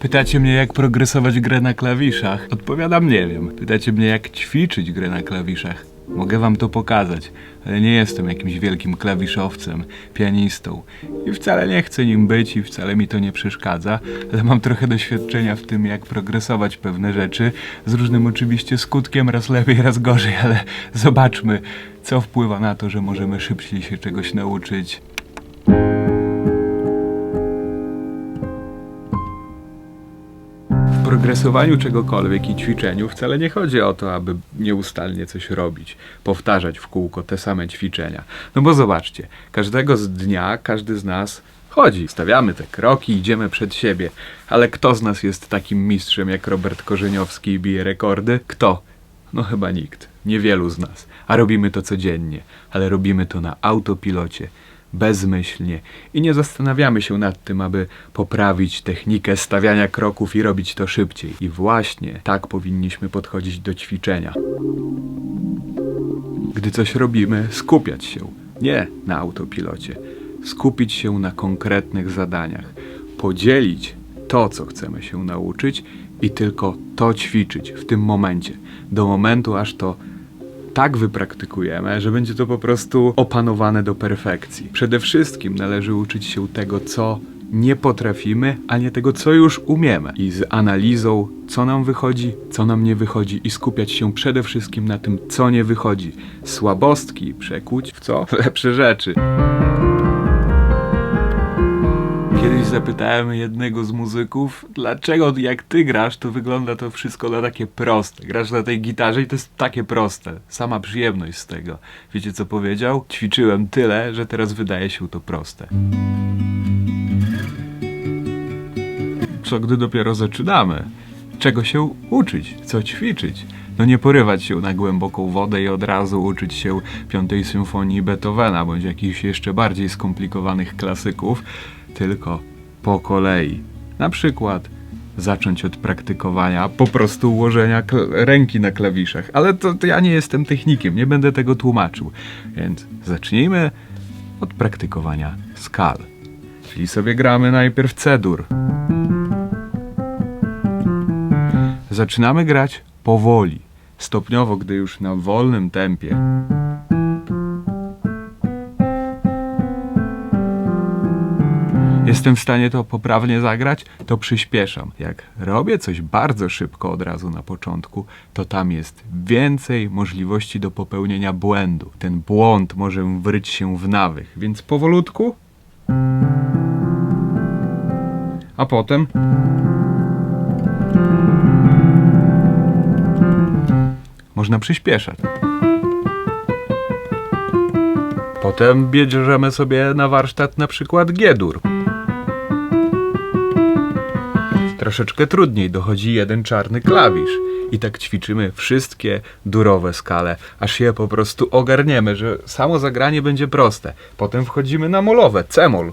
Pytacie mnie, jak progresować grę na klawiszach? Odpowiadam, nie wiem. Pytacie mnie, jak ćwiczyć grę na klawiszach? Mogę wam to pokazać, ale nie jestem jakimś wielkim klawiszowcem, pianistą. I wcale nie chcę nim być i wcale mi to nie przeszkadza, ale mam trochę doświadczenia w tym, jak progresować pewne rzeczy, z różnym oczywiście skutkiem, raz lepiej, raz gorzej, ale zobaczmy, co wpływa na to, że możemy szybciej się czegoś nauczyć. Progresowaniu czegokolwiek i ćwiczeniu wcale nie chodzi o to, aby nieustannie coś robić, powtarzać w kółko te same ćwiczenia. No bo zobaczcie, każdego z dnia każdy z nas chodzi, stawiamy te kroki, idziemy przed siebie, ale kto z nas jest takim mistrzem jak Robert Korzeniowski i bije rekordy? Kto? No chyba nikt, niewielu z nas, a robimy to codziennie, ale robimy to na autopilocie bezmyślnie. I nie zastanawiamy się nad tym, aby poprawić technikę stawiania kroków i robić to szybciej. I właśnie tak powinniśmy podchodzić do ćwiczenia. Gdy coś robimy, skupiać się. Nie na autopilocie, skupić się na konkretnych zadaniach, podzielić to, co chcemy się nauczyć i tylko to ćwiczyć w tym momencie, do momentu, aż to tak wypraktykujemy, że będzie to po prostu opanowane do perfekcji. Przede wszystkim należy uczyć się tego, co nie potrafimy, a nie tego, co już umiemy. I z analizą, co nam wychodzi, co nam nie wychodzi, i skupiać się przede wszystkim na tym, co nie wychodzi. Słabostki przekuć w co? Lepsze rzeczy. Zapytałem jednego z muzyków, dlaczego jak ty grasz, to wygląda to wszystko na takie proste. Grasz na tej gitarze i to jest takie proste. Sama przyjemność z tego. Wiecie co powiedział? Ćwiczyłem tyle, że teraz wydaje się to proste. Co gdy dopiero zaczynamy? Czego się uczyć? Co ćwiczyć? No nie porywać się na głęboką wodę i od razu uczyć się piątej symfonii Beethovena bądź jakichś jeszcze bardziej skomplikowanych klasyków, tylko po kolei. Na przykład zacząć od praktykowania po prostu ułożenia ręki na klawiszach. Ale to, to ja nie jestem technikiem, nie będę tego tłumaczył. Więc zacznijmy od praktykowania skal. Czyli sobie gramy najpierw C-dur. Zaczynamy grać powoli, stopniowo, gdy już na wolnym tempie. Jestem w stanie to poprawnie zagrać, to przyspieszam. Jak robię coś bardzo szybko od razu na początku, to tam jest więcej możliwości do popełnienia błędu. Ten błąd może wryć się w nawyk, więc powolutku. A potem można przyspieszać. Potem bierzemy sobie na warsztat na przykład G-dur. Troszeczkę trudniej dochodzi jeden czarny klawisz. I tak ćwiczymy wszystkie durowe skale, aż je po prostu ogarniemy, że samo zagranie będzie proste. Potem wchodzimy na molowe, C-mol.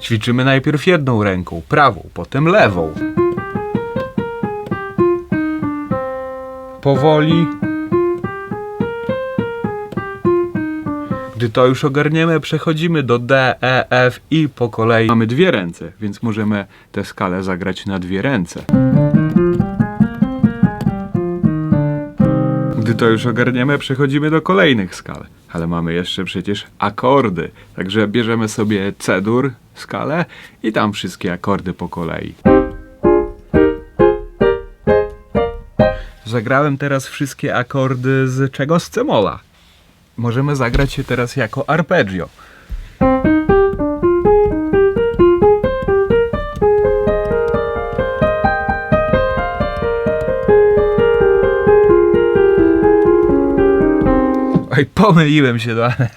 Ćwiczymy najpierw jedną ręką, prawą, potem lewą. Powoli. Gdy to już ogarniemy, przechodzimy do D, E, F i po kolei mamy dwie ręce, więc możemy tę skalę zagrać na dwie ręce. Gdy to już ogarniemy, przechodzimy do kolejnych skal. Ale mamy jeszcze przecież akordy. Także bierzemy sobie C-dur, skalę i tam wszystkie akordy po kolei. Zagrałem teraz wszystkie akordy z czego? Z C-mola. Możemy zagrać się teraz jako arpeggio. Oj, pomyliłem się, no ale...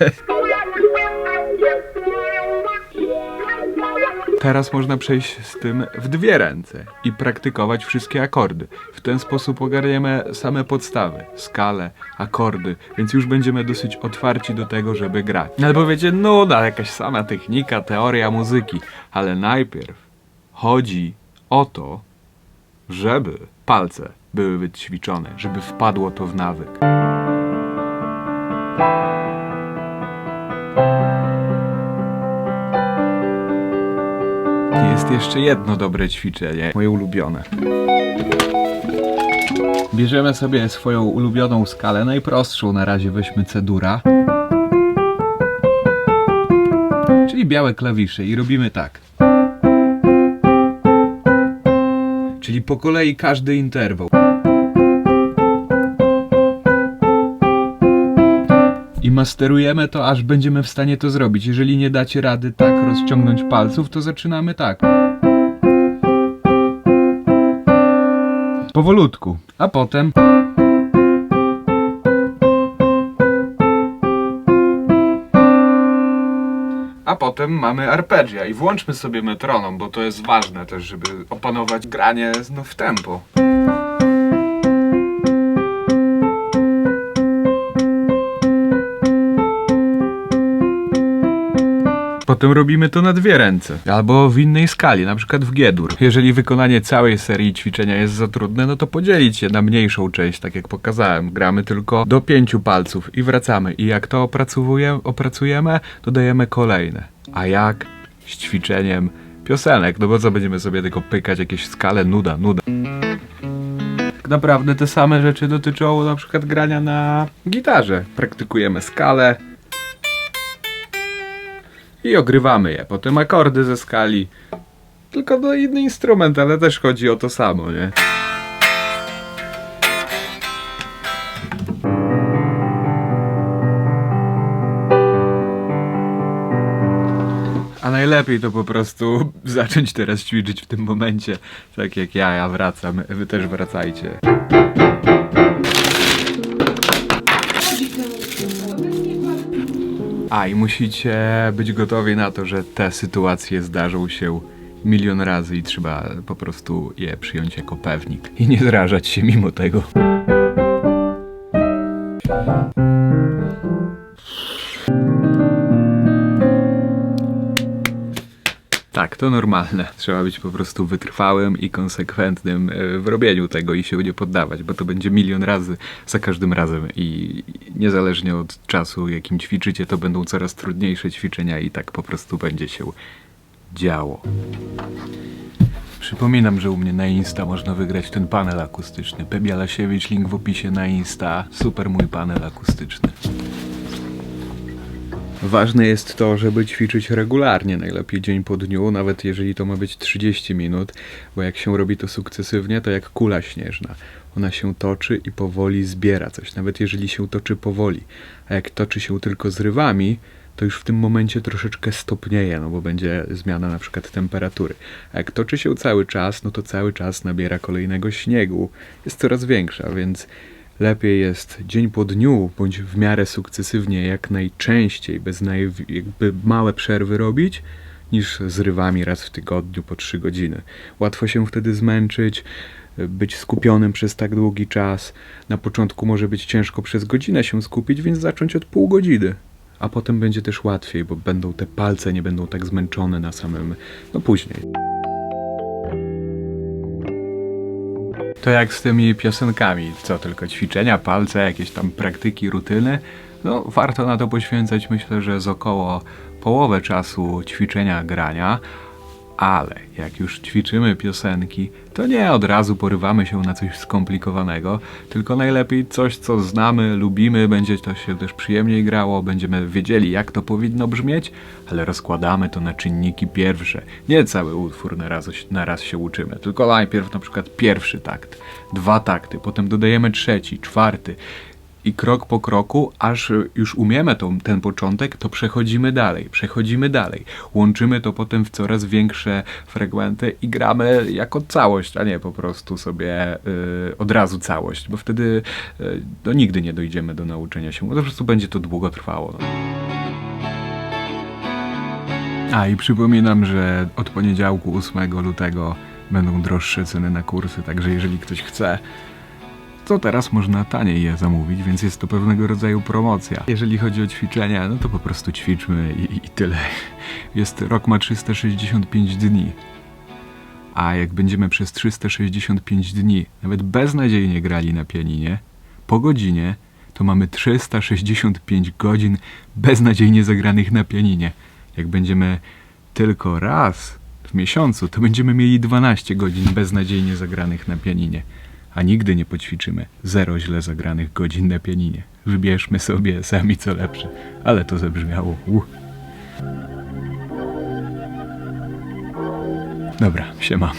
Teraz można przejść z tym w dwie ręce i praktykować wszystkie akordy. W ten sposób ogarniemy same podstawy, skale, akordy, więc już będziemy dosyć otwarci do tego, żeby grać. Albo wiecie, nuda, jakaś sama technika, teoria muzyki, ale najpierw chodzi o to, żeby palce były wyćwiczone, żeby wpadło to w nawyk. Jest jeszcze jedno dobre ćwiczenie, moje ulubione. Bierzemy sobie swoją ulubioną skalę, najprostszą na razie weźmy cedura. Czyli białe klawisze i robimy tak. Czyli po kolei każdy interwał. I masterujemy to, aż będziemy w stanie to zrobić. Jeżeli nie dacie rady tak rozciągnąć palców, to zaczynamy tak. Powolutku. A potem. A potem mamy arpeggia i włączmy sobie metronom, bo to jest ważne też, żeby opanować granie no, w tempo. Potem robimy to na dwie ręce, albo w innej skali, na przykład w G-dur. Jeżeli wykonanie całej serii ćwiczenia jest za trudne, no to podzielić je na mniejszą część, tak jak pokazałem. Gramy tylko do pięciu palców i wracamy. I jak to opracujemy, to dajemy kolejne. A jak z ćwiczeniem piosenek? No bo co będziemy sobie tylko pykać jakieś skale? Nuda, nuda. Tak naprawdę te same rzeczy dotyczą na przykład grania na gitarze. Praktykujemy skalę, i ogrywamy je. Potem akordy ze skali. Tylko to inny instrument, ale też chodzi o to samo, nie? A najlepiej to po prostu zacząć teraz ćwiczyć w tym momencie, tak jak ja, ja wracam, wy też wracajcie. A i musicie być gotowi na to, że te sytuacje zdarzą się milion razy i trzeba po prostu je przyjąć jako pewnik i nie zrażać się mimo tego. To normalne. Trzeba być po prostu wytrwałym i konsekwentnym e, w robieniu tego i się nie poddawać, bo to będzie milion razy za każdym razem i niezależnie od czasu, jakim ćwiczycie, to będą coraz trudniejsze ćwiczenia i tak po prostu będzie się działo. Przypominam, że u mnie na Insta można wygrać ten panel akustyczny. Pebialasiewicz, link w opisie na Insta. Super mój panel akustyczny. Ważne jest to, żeby ćwiczyć regularnie, najlepiej dzień po dniu, nawet jeżeli to ma być 30 minut, bo jak się robi to sukcesywnie, to jak kula śnieżna. Ona się toczy i powoli zbiera coś, nawet jeżeli się toczy powoli. A jak toczy się tylko zrywami, to już w tym momencie troszeczkę stopnieje, no bo będzie zmiana na przykład temperatury. A jak toczy się cały czas, no to cały czas nabiera kolejnego śniegu, jest coraz większa, więc lepiej jest dzień po dniu, bądź w miarę sukcesywnie, jak najczęściej, bez naj, jakby małe przerwy robić, niż zrywami raz w tygodniu po 3 godziny. Łatwo się wtedy zmęczyć, być skupionym przez tak długi czas. Na początku może być ciężko przez godzinę się skupić, więc zacząć od pół godziny. A potem będzie też łatwiej, bo będą te palce nie będą tak zmęczone na samym, no później. To jak z tymi piosenkami, co tylko ćwiczenia, palce, jakieś tam praktyki, rutyny. No, warto na to poświęcać, myślę, że z około połowę czasu ćwiczenia, grania, ale jak już ćwiczymy piosenki, to nie od razu porywamy się na coś skomplikowanego, tylko najlepiej coś, co znamy, lubimy, będzie to się też przyjemniej grało, będziemy wiedzieli, jak to powinno brzmieć, ale rozkładamy to na czynniki pierwsze. Nie cały utwór na raz, na raz się uczymy, tylko najpierw na przykład pierwszy takt, dwa takty, potem dodajemy trzeci, czwarty i krok po kroku, aż już umiemy tą, ten początek, to przechodzimy dalej, przechodzimy dalej. Łączymy to potem w coraz większe fragmenty i gramy jako całość, a nie po prostu sobie y, od razu całość, bo wtedy y, no, nigdy nie dojdziemy do nauczenia się, bo po prostu będzie to długo trwało. No. A i przypominam, że od poniedziałku 8 lutego będą droższe ceny na kursy, także jeżeli ktoś chce, to teraz można taniej je zamówić, więc jest to pewnego rodzaju promocja. Jeżeli chodzi o ćwiczenia, no to po prostu ćwiczmy i, i tyle. Jest, rok ma 365 dni. A jak będziemy przez 365 dni nawet beznadziejnie grali na pianinie, po godzinie, to mamy 365 godzin beznadziejnie zagranych na pianinie. Jak będziemy tylko raz W miesiącu to będziemy mieli 12 godzin beznadziejnie zagranych na pianinie. A nigdy nie poćwiczymy zero źle zagranych godzin na pianinie. Wybierzmy sobie sami co lepsze. Ale to zabrzmiało. Uh. Dobra, siema.